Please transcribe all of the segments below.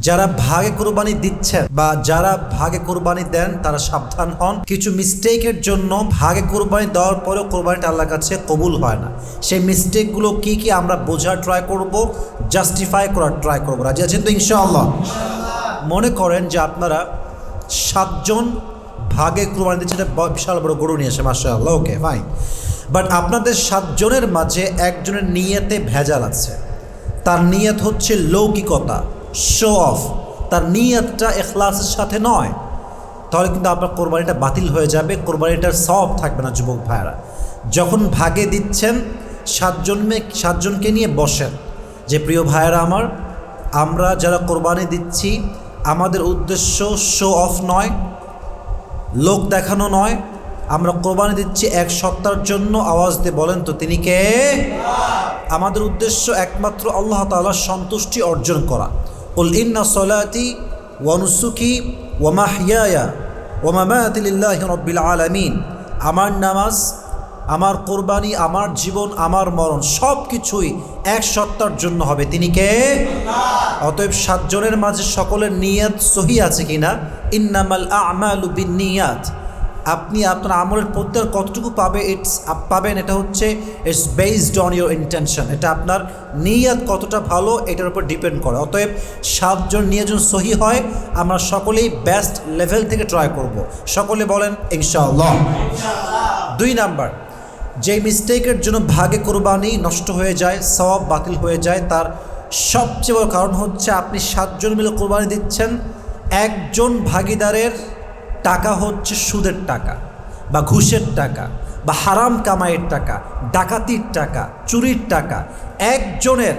যারা ভাগে কোরবানি দিচ্ছেন বা যারা ভাগে কোরবানি দেন, তারা সাবধান হন। কিছু মিস্টেকের জন্য ভাগে কোরবানি দেওয়ার পরেও কোরবানিটা আল্লাহর কাছে কবুল হয় না। সেই মিস্টেকগুলো কি কি আমরা বোঝার ট্রাই করব জাস্টিফাই করার ট্রাই করব। রাজি আছেন তো ইনশাআল্লাহ? মনে করেন যে আপনারা সাতজন ভাগে কোরবানি দিচ্ছে একটা ব- বিশাল বড় গরু নিয়ে আসে ওকে ফাইন বাট আপনাদের সাতজনের মাঝে একজনের নিয়তে ভেজাল আছে। তার নিয়ত হচ্ছে লৌকিকতা। শো অফ তার নিয়তটা এখলাসের সাথে নয়। তাহলে কিন্তু আপনার কোরবানিটা বাতিল হয়ে যাবে, কোরবানিটার সব থাকবে না যুবক ভাইয়েরা। যখন ভাগে দিচ্ছেন, সাতজন মে- সাতজনকে নিয়ে বসেন। যে প্রিয় ভাইয়েরা আমার, আমরা যারা কোরবানি দিচ্ছি, আমাদের উদ্দেশ্য শো অফ নয়, লোক দেখানো নয়। আমরা কোরবানি দিচ্ছি এক সত্তার জন্য, আওয়াজ দিয়ে বলেন তো, তিনি কে? আমাদের উদ্দেশ্য একমাত্র আল্লাহ তাআলার সন্তুষ্টি অর্জন করা। উল ইন্না সলাতি ওয়ানুসুকি ওয়ামাহিয়া ওমামাতিল্লাহ রব্বিল আলামিন আমার নামাজ, আমার কোরবানি, আমার জীবন, আমার মরণ সব কিছুই এক সত্তার জন্য হবে। তিনি কে? অতএব সাতজনের মাঝে সকলের নিয়াত সহি আছে কিনা? ইন্নামাল আমালু বিন নিয়াত। আপনি আপনার আমলের প্রত্যেক কতটুকু পাবে ইটস পাবেন, এটা হচ্ছে it's based on your intention এটা আপনার নিয়াত কতটা ভালো, এটার উপর ডিপেন্ড করে। অতএব সাতজন, নিয়োজন সহি হয়, আমরা সকলেই বেস্ট লেভেল থেকে ট্রাই করব। সকলে বলেন, ইনশাআল্লাহ। দুই নাম্বার যে মিস্টেকের জন্য ভাগে কোরবানি নষ্ট হয়ে যায় সব বাতিল হয়ে যায়, তার সবচেয়ে বড় কারণ হচ্ছে আপনি সাতজন মিলে কোরবানি দিচ্ছেন, একজন ভাগিদারের টাকা হচ্ছে সুদের টাকা বা ঘুষের টাকা বা হারাম কামাইয়ের টাকা, ডাকাতির টাকা, চুরির টাকা। একজনের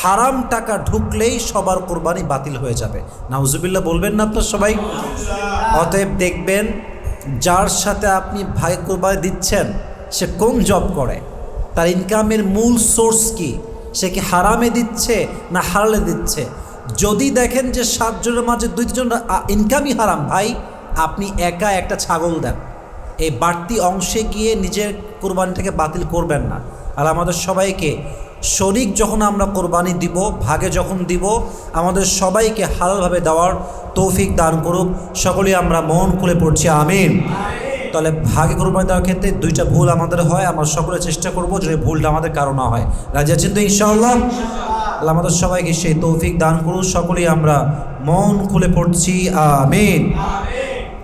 হারাম টাকা ঢুকলেই সবার কোরবানি বাতিল হয়ে যাবে। নাউজুবিল্লাহ, বলবেন না আপনার সবাই? অতএব দেখবেন, যার সাথে আপনি ভাই কোরবানি দিচ্ছেন, সে কোন জব করে? তার ইনকামের মূল সোর্স কি? সে কি হারামে দিচ্ছে না হারালে দিচ্ছে? যদি দেখেন যে সাতজনের মাঝে দুইজন ইনকামই হারাম, ভাই আপনি একা একটা ছাগল দেন। এই বাড়তি অংশে গিয়ে নিজের কোরবানিটাকে বাতিল করবেন না। আর আমাদের সবাইকে শরিক যখন আমরা কোরবানি দিব, ভাগে যখন দিব, আমাদের সবাইকে হালভাবে দেওয়ার তৌফিক দান করুক। সকলেই আমরা মন খুলে পড়ছি, আমিন। তাহলে ভাগে কোরবানি দেওয়ার ক্ষেত্রে দুইটা ভুল আমাদের হয়, আমরা সকলে চেষ্টা করব যে ভুলটা আমাদের কারণ না হয়। রাজি আছেন তো ইনশাআল্লাহ? আল্লাহ আমাদের সবাইকে সেই তৌফিক দান করুক সকলেই আমরা মন খুলে পড়ছি, আমিন।